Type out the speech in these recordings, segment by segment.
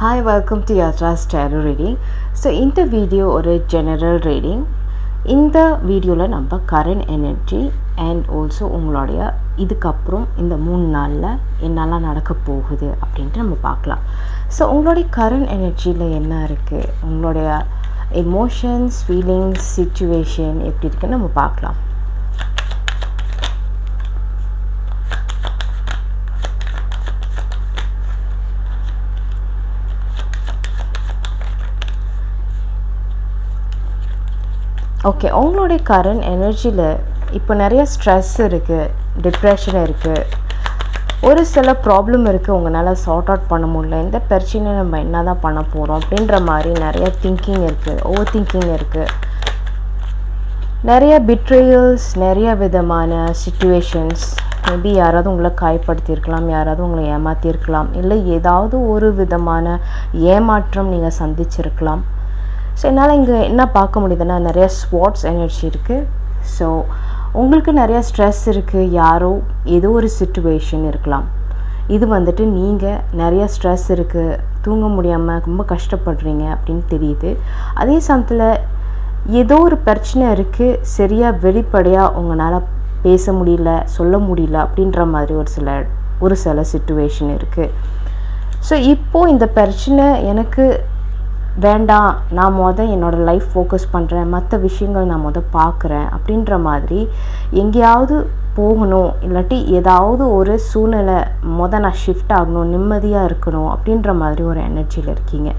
Hi welcome to Yatra's tarot reading so இந்த video ஒரு general reading இந்த வீடியோவில் நம்ம கரண்ட் எனர்ஜி அண்ட் ஆல்சோ உங்களுடைய இதுக்கப்புறம் இந்த மூணு நாளில் என்னெல்லாம் நடக்க போகுது அப்படின்ட்டு நம்ம பார்க்கலாம். ஸோ உங்களுடைய கரண்ட் எனர்ஜியில் என்ன இருக்குது உங்களுடைய எமோஷன்ஸ் ஃபீலிங்ஸ் சுச்சுவேஷன் எப்படி இருக்குன்னு நம்ம பார்க்கலாம். ஓகே உங்களுடைய கரண்ட் எனர்ஜியில் இப்போ நிறைய ஸ்ட்ரெஸ் இருக்குது டிப்ரெஷன் இருக்குது ஒரு சில ப்ராப்ளம் இருக்குது உங்களால் சார்ட் அவுட் பண்ண முடியல. இந்த பிரச்சனை நம்ம என்ன தான் பண்ண போகிறோம் அப்படின்ற மாதிரி நிறைய திங்கிங் இருக்குது ஓவர் திங்கிங் இருக்குது நிறைய பிட்ரேயல்ஸ் நிறைய விதமான சுச்சுவேஷன்ஸ் மேபி யாராவது உங்களை காயப்படுத்தியிருக்கலாம் யாராவது உங்களை ஏமாற்றிருக்கலாம் இல்லை ஏதாவது ஒரு விதமான ஏமாற்றம் நீங்கள் சந்திச்சிருக்கலாம். ஸோ என்னால் இங்கே என்ன பார்க்க முடியுதுன்னா நிறைய ஸ்வாட்ஸ் எனர்ஜி இருக்குது ஸோ உங்களுக்கு நிறையா ஸ்ட்ரெஸ் இருக்குது யாரோ ஏதோ ஒரு சுச்சுவேஷன் இருக்கலாம். இது வந்துட்டு நீங்கள் நிறைய ஸ்ட்ரெஸ் இருக்குது தூங்க முடியாமல் ரொம்ப கஷ்டப்படுறீங்க அப்படின்னு தெரியுது. அதே சமயத்தில் ஏதோ ஒரு பிரச்சனை இருக்குது சரியாக வெளிப்படையாக உங்களால் பேச முடியல சொல்ல முடியல அப்படின்ற மாதிரி ஒரு சில ஒரு சில சுச்சுவேஷன் இருக்குது ஸோ இப்போது இந்த பிரச்சனை எனக்கு வேண்டாம் நான் மொதல் என்னோடய லைஃப் ஃபோக்கஸ் பண்ணுறேன் மற்ற விஷயங்கள் நான் மொதல் பார்க்குறேன் அப்படின்ற மாதிரி எங்கேயாவது போகணும் இல்லாட்டி ஏதாவது ஒரு சூழ்நிலை மொதல் நான் ஷிஃப்ட் ஆகணும் நிம்மதியாக இருக்கணும் அப்படின்ற மாதிரி ஒரு எனர்ஜியில் இருக்கீங்க.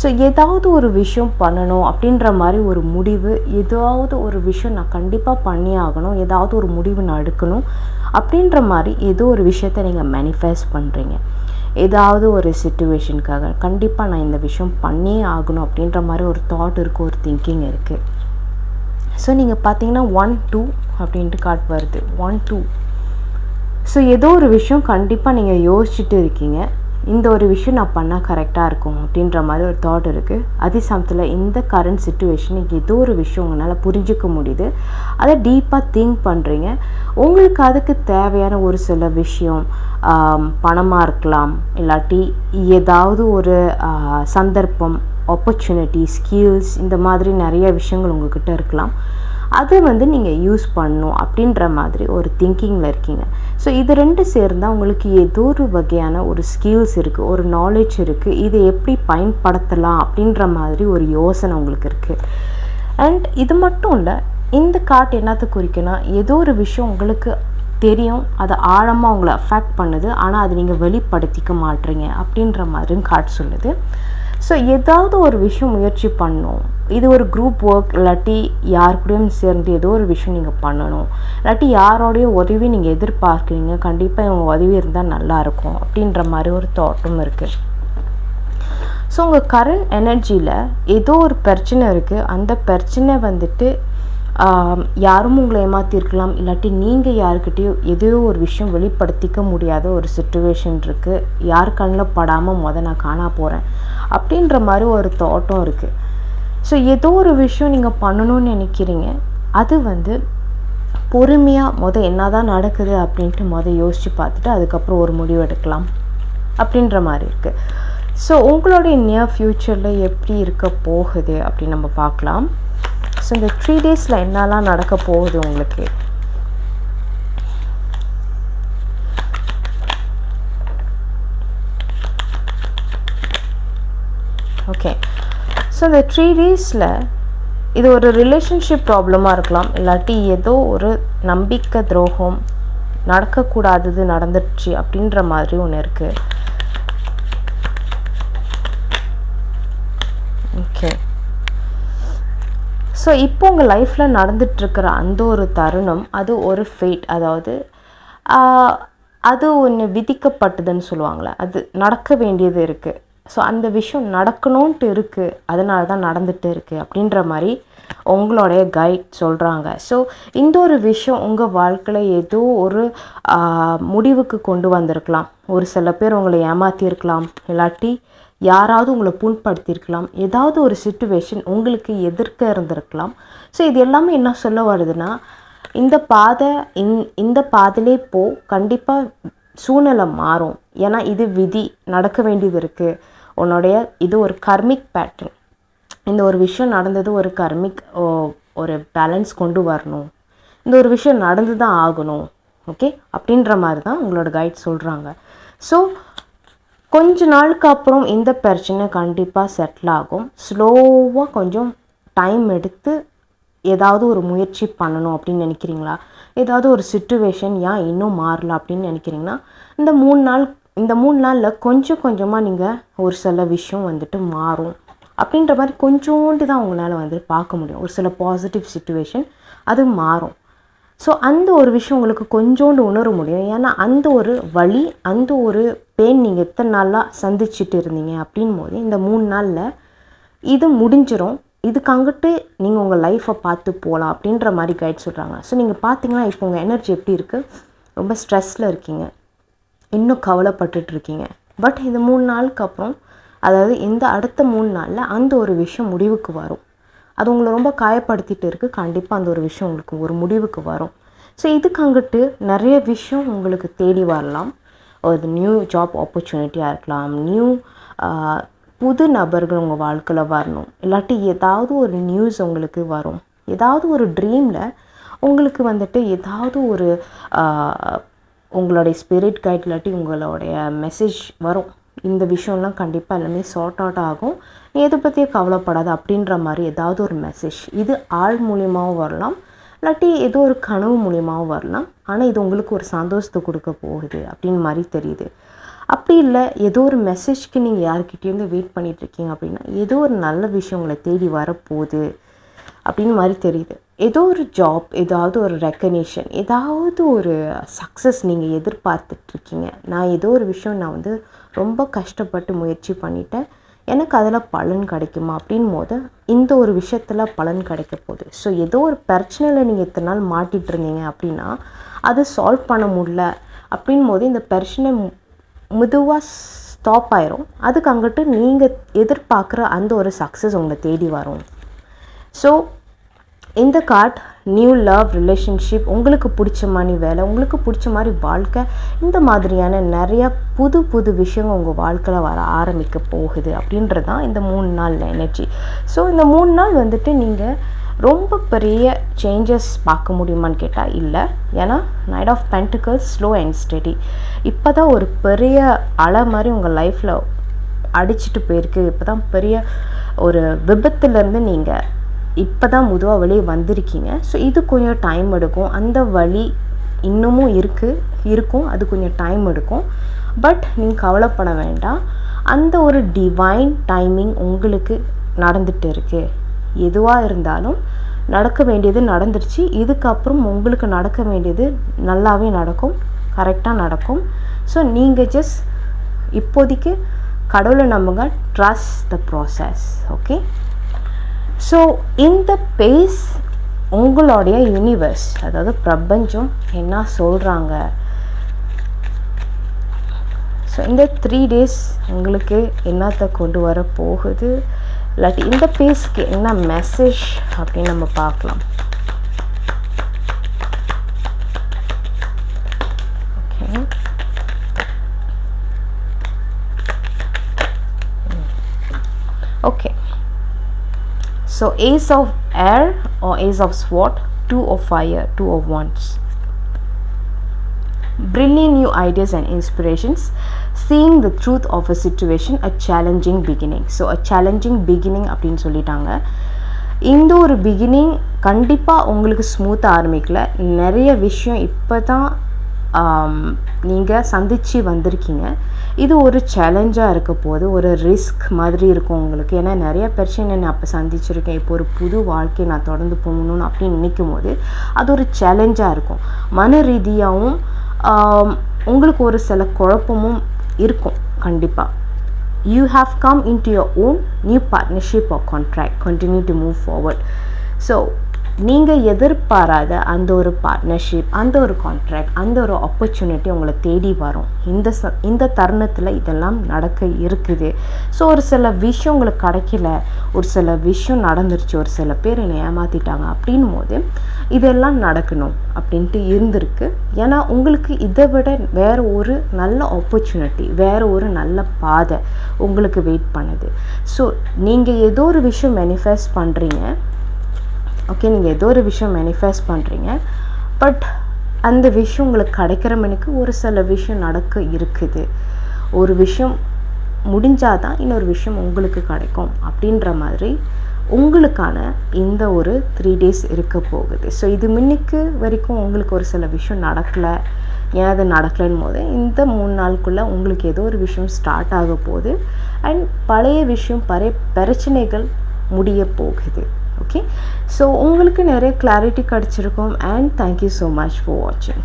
ஸோ ஏதாவது ஒரு விஷயம் பண்ணணும் அப்படின்ற மாதிரி ஒரு முடிவு ஏதாவது ஒரு விஷயம் நான் கண்டிப்பாக பண்ணி ஆகணும் ஏதாவது ஒரு முடிவு நான் எடுக்கணும் அப்படின்ற மாதிரி ஏதோ ஒரு விஷயத்தை நீங்கள் மேனிஃபெஸ்ட் பண்ணுறீங்க ஏதாவது ஒரு சுச்சுவேஷனுக்காக கண்டிப்பாக நான் இந்த விஷயம் பண்ணியே ஆகணும் அப்படின்ற மாதிரி ஒரு தாட் இருக்குது ஒரு திங்கிங் இருக்குது ஸோ நீங்கள் பார்த்தீங்கன்னா ஒன் டூ அப்படின்ட்டு காட் வருது. ஒன் டூ ஸோ ஏதோ ஒரு விஷயம் கண்டிப்பாக நீங்கள் யோசிச்சுட்டு இருக்கீங்க. இந்த ஒரு விஷயம் நான் பண்ணால் கரெக்டாக இருக்கும் அப்படின்ற மாதிரி ஒரு தாட் இருக்குது அதே சமயத்தில் இந்த கரண்ட் சுச்சுவேஷனுக்கு ஏதோ ஒரு விஷயம் உங்களால் புரிஞ்சிக்க முடியுது. அதை டீப்பாக திங்க் பண்ணுறீங்க உங்களுக்கு அதுக்கு தேவையான ஒரு சில விஷயம் பணமாக இருக்கலாம் இல்லாட்டி ஏதாவது ஒரு சந்தர்ப்பம் ஆப்பர்ச்சுனிட்டி ஸ்கில்ஸ் இந்த மாதிரி நிறைய விஷயங்கள் உங்கள்கிட்ட இருக்கலாம். அதை வந்து நீங்கள் யூஸ் பண்ணணும் அப்படின்ற மாதிரி ஒரு திங்கிங்கில் இருக்கீங்க. ஸோ இது ரெண்டு சேர்ந்தால் உங்களுக்கு ஏதோ ஒரு வகையான ஒரு ஸ்கில்ஸ் இருக்குது ஒரு நாலேஜ் இருக்குது இதை எப்படி பயன்படுத்தலாம் அப்படின்ற மாதிரி ஒரு யோசனை உங்களுக்கு இருக்குது அண்ட் இது மட்டும் இல்லை இந்த காட் என்னத்தை குறிக்குன்னா ஏதோ ஒரு விஷயம் உங்களுக்கு தெரியும் அது ஆழமாக உங்களை அஃபெக்ட் பண்ணுது ஆனால் அது நீங்கள் வெளிப்படுத்திக்க மாட்டீங்க அப்படின்ற மாதிரியும் காட் சொல்லுது. ஸோ ஏதாவது ஒரு விஷயம் முயற்சி பண்ணணும் இது ஒரு குரூப் ஒர்க் இல்லாட்டி யார் கூடயும் சேர்ந்து ஏதோ ஒரு விஷயம் நீங்கள் பண்ணணும். இல்லாட்டி யாரோடைய உதவி நீங்கள் எதிர்பார்க்குறீங்க கண்டிப்பாக இவங்க உதவி இருந்தால் நல்லாயிருக்கும் அப்படின்ற மாதிரி ஒரு தாட்டும் இருக்குது ஸோ உங்கள் கரண்ட் எனர்ஜியில் ஏதோ ஒரு பிரச்சனை இருக்குது அந்த பிரச்சனை வந்துட்டு யாரும் உங்களை ஏமாற்றிருக்கலாம் இல்லாட்டி நீங்கள் யாருக்கிட்டேயோ எதையோ ஒரு விஷயம் வெளிப்படுத்திக்க முடியாத ஒரு சுச்சுவேஷன் இருக்குது யார் கண்ணில் படாமல் மொதல் நான் காணா போகிறேன் அப்படின்ற மாதிரி ஒரு தாட்டும் இருக்குது ஸோ ஏதோ ஒரு விஷயம் நீங்கள் பண்ணணும்னு நினைக்கிறீங்க. அது வந்து பொறுமையாக மொதல் என்ன தான் நடக்குது அப்படின்ட்டு மொதல் யோசித்து பார்த்துட்டு அதுக்கப்புறம் ஒரு முடிவு எடுக்கலாம் அப்படின்ற மாதிரி இருக்குது ஸோ உங்களுடைய நியர் ஃப்யூச்சரில் எப்படி இருக்க போகுது அப்படின்னு நம்ம பார்க்கலாம். ஸோ இந்த த்ரீ டேஸில் என்னெல்லாம் நடக்க போகுது உங்களுக்கு? ஓகே ஸோ இந்த த்ரீ டேஸில் இது ஒரு ரிலேஷன்ஷிப் ப்ராப்ளமாக இருக்கலாம். இல்லாட்டி ஏதோ ஒரு நம்பிக்கை துரோகம் நடக்கக்கூடாதது நடந்துடுச்சு அப்படின்ற மாதிரி ஒன்று இருக்குது ஓகே ஸோ இப்போ உங்கள் லைஃப்பில் நடந்துட்டுருக்கிற அந்த ஒரு தருணம் அது ஒரு ஃபேட் அதாவது அது ஒன்று விதிக்கப்பட்டதுன்னு சொல்லுவாங்களே அது நடக்க வேண்டியது இருக்குது ஸோ அந்த விஷயம் நடக்கணுன்ட்டு இருக்குது அதனால தான் நடந்துகிட்டு இருக்குது அப்படின்ற மாதிரி உங்களுடைய கைட் சொல்கிறாங்க ஸோ இந்த ஒரு விஷயம் உங்கள் வாழ்க்கையில் ஏதோ ஒரு முடிவுக்கு கொண்டு வந்திருக்கலாம். ஒரு சில பேர் உங்களை ஏமாற்றியிருக்கலாம் இல்லாட்டி யாராவது உங்களை புண்படுத்தியிருக்கலாம். ஏதாவது ஒரு சுச்சுவேஷன் உங்களுக்கு எதிர்க்க இருந்திருக்கலாம். ஸோ இது எல்லாமே என்ன சொல்ல வருதுன்னா இந்த பாதை இந் இந்த பாதையிலே போ கண்டிப்பாக சூழ்நிலை மாறும். ஏன்னா இது விதி நடக்க வேண்டியது இருக்குது உன்னுடைய இது ஒரு கர்மிக் பேட்டர்ன் இந்த ஒரு விஷயம் நடந்தது ஒரு கர்மிக் ஒரு பேலன்ஸ் கொண்டு வரணும். இந்த ஒரு விஷயம் நடந்து தான் ஆகணும். ஓகே? அப்படின்ற மாதிரி தான் உங்களோட கைட் சொல்கிறாங்க ஸோ கொஞ்ச நாளுக்கு அப்புறம் இந்த பிரச்சனை கண்டிப்பாக செட்டில் ஆகும். ஸ்லோவாக கொஞ்சம் டைம் எடுத்து ஏதாவது ஒரு முயற்சி பண்ணணும் அப்படின்னு நினைக்கிறீங்களா? ஏதாவது ஒரு சுச்சுவேஷன் ஏன் இன்னும் மாறல அப்படின்னு நினைக்கிறீங்கன்னா இந்த மூணு நாள் இந்த மூணு நாளில் கொஞ்சம் கொஞ்சமாக நீங்கள் ஒரு சில விஷயம் வந்துட்டு மாறும். அப்படின்ற மாதிரி கொஞ்சோண்டு தான் உங்களால் வந்து பார்க்க முடியும். ஒரு சில பாசிட்டிவ் சுச்சுவேஷன் அது மாறும். ஸோ அந்த ஒரு விஷயம் உங்களுக்கு கொஞ்சோண்டு உணர முடியும். ஏன்னா அந்த ஒரு வழி அந்த ஒரு பெயின் நீங்கள் எத்தனை நாளாக சந்திச்சுட்டு இருந்தீங்க அப்படின் போது இந்த மூணு நாளில் இது முடிஞ்சிடும் இதுக்கு அங்கிட்டு நீங்கள் உங்கள் லைஃப்பை பார்த்து போகலாம் அப்படின்ற மாதிரி கைட் சொல்கிறாங்க ஸோ நீங்கள் பார்த்தீங்கன்னா இப்போ உங்கள் எனர்ஜி எப்படி இருக்குது ரொம்ப ஸ்ட்ரெஸ்ஸில் இருக்கீங்க. இன்னும் கவலைப்பட்டுட்டு இருக்கீங்க பட் இந்த மூணு நாளுக்கு அப்புறம் அதாவது இந்த அடுத்த மூணு நாளில் அந்த ஒரு விஷயம் முடிவுக்கு வரும். அது உங்களை ரொம்ப காயப்படுத்திட்டு இருக்குது கண்டிப்பாக அந்த ஒரு விஷயம் உங்களுக்கு ஒரு முடிவுக்கு வரும். ஸோ இதுக்கு அங்கிட்டு நிறைய விஷயம் உங்களுக்கு தேடி வரலாம். ஒரு நியூ ஜாப் ஆப்பர்ச்சுனிட்டியாக இருக்கலாம். நியூ புது நபர்கள் உங்கள் வாழ்க்கையில் வரணும். இல்லாட்டி ஏதாவது ஒரு நியூஸ் உங்களுக்கு வரும். ஏதாவது ஒரு ட்ரீமில் உங்களுக்கு வந்துட்டு ஏதாவது ஒரு உங்களுடைய ஸ்பிரிட் கைட் இல்லாட்டி உங்களுடைய மெசேஜ் வரும். இந்த விஷயம்லாம் கண்டிப்பாக எல்லாமே சார்ட் அவுட் ஆகும். நீ எதை பற்றியும் கவலைப்படாது அப்படின்ற மாதிரி ஏதாவது ஒரு மெசேஜ் இது ஆள் மூலியமாகவும் வரலாம். இல்லாட்டி ஏதோ ஒரு கனவு மூலியமாகவும் வரலாம். ஆனால் இது உங்களுக்கு ஒரு சந்தோஷத்தை கொடுக்க போகுது அப்படின்னு மாதிரி தெரியுது. அப்படி இல்லை ஏதோ ஒரு மெசேஜ்க்கு நீங்கள் யார்கிட்டேருந்து வெயிட் பண்ணிகிட்ருக்கீங்க அப்படின்னா ஏதோ ஒரு நல்ல விஷயம் உங்களை தேடி வரப்போகுது அப்படின்னு மாதிரி தெரியுது. ஏதோ ஒரு ஜாப் ஏதாவது ஒரு ரெக்கனேஷன் ஏதாவது ஒரு சக்ஸஸ் நீங்கள் எதிர்பார்த்துட்ருக்கீங்க. நான் ஏதோ ஒரு விஷயம் நான் வந்து ரொம்ப கஷ்டப்பட்டு முயற்சி பண்ணிட்டேன். எனக்கு அதில் பலன் கிடைக்குமா அப்படின் போது இந்த ஒரு விஷயத்தில் பலன் கிடைக்க போகுது. ஸோ ஏதோ ஒரு பிரச்சனையில் நீங்கள் இத்தனை நாள் மாட்டிகிட்டு இருந்தீங்க அப்படின்னா அதை சால்வ் பண்ண முடில அப்படின் போது இந்த பிரச்சனை மெதுவாக ஸ்டாப் ஆயிரும். அதுக்கு அங்கிட்டு நீங்கள் எதிர்பார்க்குற அந்த ஒரு சக்ஸஸ் உங்களை தேடி வரும். ஸோ இந்த கார்ட் நியூ லவ் ரிலேஷன்ஷிப் உங்களுக்கு பிடிச்ச மாதிரி வேலை உங்களுக்கு பிடிச்ச மாதிரி வாழ்க்கை இந்த மாதிரியான நிறைய புது புது விஷயங்கள் உங்கள் வாழ்க்கையில் வர ஆரம்பிக்க போகுது அப்படின்றது தான் இந்த மூணு நாள் எனர்ஜி ஸோ இந்த மூணு நாள் வந்துட்டு நீங்கள் ரொம்ப பெரிய சேஞ்சஸ் பார்க்க முடியுமான்னு கேட்டால் இல்லை. ஏன்னா knight of pentacle slow and steady இப்போ தான் ஒரு பெரிய அலை மாதிரி உங்கள் லைஃப்பில் அடிச்சிட்டு போயிருக்கு. இப்போ தான் பெரிய ஒரு விபத்துலேருந்து நீங்கள் இப்போ தான் முதுவாக வெளியே வந்திருக்கீங்க. ஸோ இது கொஞ்சம் டைம் எடுக்கும். அந்த வழி இன்னமும் இருக்குது இருக்கும். அது கொஞ்சம் டைம் எடுக்கும். பட் நீங்கள் கவலைப்பட வேண்டாம். அந்த ஒரு டிவைன் டைமிங் உங்களுக்கு நடந்துட்டு இருக்கு. எதுவாக இருந்தாலும் நடக்க வேண்டியது நடந்துருச்சு. இதுக்கப்புறம் உங்களுக்கு நடக்க வேண்டியது நல்லாவே நடக்கும். கரெக்டாக நடக்கும். ஸோ நீங்கள் ஜஸ்ட் இப்போதைக்கு கடவுளை நம்புங்க. Trust the process okay so இந்த பேஸ் உங்களுடைய யூனிவர்ஸ் அதாவது பிரபஞ்சம் என்ன சொல்கிறாங்க ஸோ இந்த த்ரீ டேஸ் உங்களுக்கு என்னத்தை கொண்டு வர போகுது? இல்லாட்டி இந்த பேஸ்க்கு என்ன மெசேஜ் அப்படின்னு நம்ம பார்க்கலாம். Okay so ace of air or ace of sword two of fire two of wands brilliant new ideas and inspirations seeing the truth of a situation a challenging beginning so a challenging beginning அப்படின்னு சொல்லிட்டாங்க இந்த ஒரு beginning கண்டிப்பாக உங்களுக்கு ஸ்மூத்தாக ஆரம்பிக்கல நிறைய விஷயம் இப்போ தான் நீங்கள் சந்தித்து வந்திருக்கீங்க இது ஒரு சேலஞ்சாக இருக்க போது ஒரு ரிஸ்க் மாதிரி இருக்கும் உங்களுக்கு. ஏன்னா நிறைய பிரச்சனை நான் அப்போ சந்திச்சிருக்கேன். இப்போ ஒரு புது வாழ்க்கையை நான் தொடர்ந்து போகணும்னு அப்படின்னு நினைக்கும் போது அது ஒரு சேலஞ்சாக இருக்கும். மன ரீதியாகவும் உங்களுக்கு ஒரு சில குழப்பமும் இருக்கும். கண்டிப்பாக you have come in to your own new partnership or contract continue to move forward so நீங்கள் எதிர்பாராத அந்த ஒரு பார்ட்னர்ஷிப் அந்த ஒரு கான்ட்ராக்ட் அந்த ஒரு ஆப்பர்ச்சுனிட்டி உங்களை தேடி வரும். இந்த ச இந்த தருணத்தில் இதெல்லாம் நடக்க இருக்குது. ஸோ ஒரு சில விஷயம் உங்களுக்கு கிடைக்கல ஒரு சில விஷயம் நடந்துருச்சு ஒரு சில பேர் என்னை ஏமாற்றிட்டாங்க அப்படின்னும் போது இதெல்லாம் நடக்கணும் அப்படின்ட்டு இருந்திருக்கு. ஏன்னா உங்களுக்கு இதை விட வேறு ஒரு நல்ல ஆப்பர்ச்சுனிட்டி வேறு ஒரு நல்ல பாதை உங்களுக்கு வெயிட் பண்ணுது. ஸோ நீங்கள் ஏதோ ஒரு விஷயம் மேனிஃபெஸ்ட் பண்ணுறீங்க ஓகே நீங்கள் ஏதோ ஒரு விஷயம் மேனிஃபெஸ்ட் பண்ணுறீங்க பட் அந்த விஷயம் உங்களுக்கு கிடைக்கிற மணிக்கு ஒரு சில விஷயம் நடக்க இருக்குது. ஒரு விஷயம் முடிஞ்சால் தான் இன்னொரு விஷயம் உங்களுக்கு கிடைக்கும் அப்படின்ற மாதிரி உங்களுக்கான இந்த ஒரு த்ரீ டேஸ் இருக்க போகுது. ஸோ இது முன்னிக்கு வரைக்கும் உங்களுக்கு ஒரு சில விஷயம் நடக்கலை. ஏன் அது நடக்கலைன்னு போது இந்த மூணு நாளுக்குள்ளே உங்களுக்கு ஏதோ ஒரு விஷயம் ஸ்டார்ட் ஆக போகுது. அண்ட் பழைய விஷயம் பழைய பிரச்சனைகள் முடிய போகுது. ஓகே ஸோ உங்களுக்கு நிறைய கிளாரிட்டி கிடச்சிருக்கும் and thank you so much for வாட்சிங்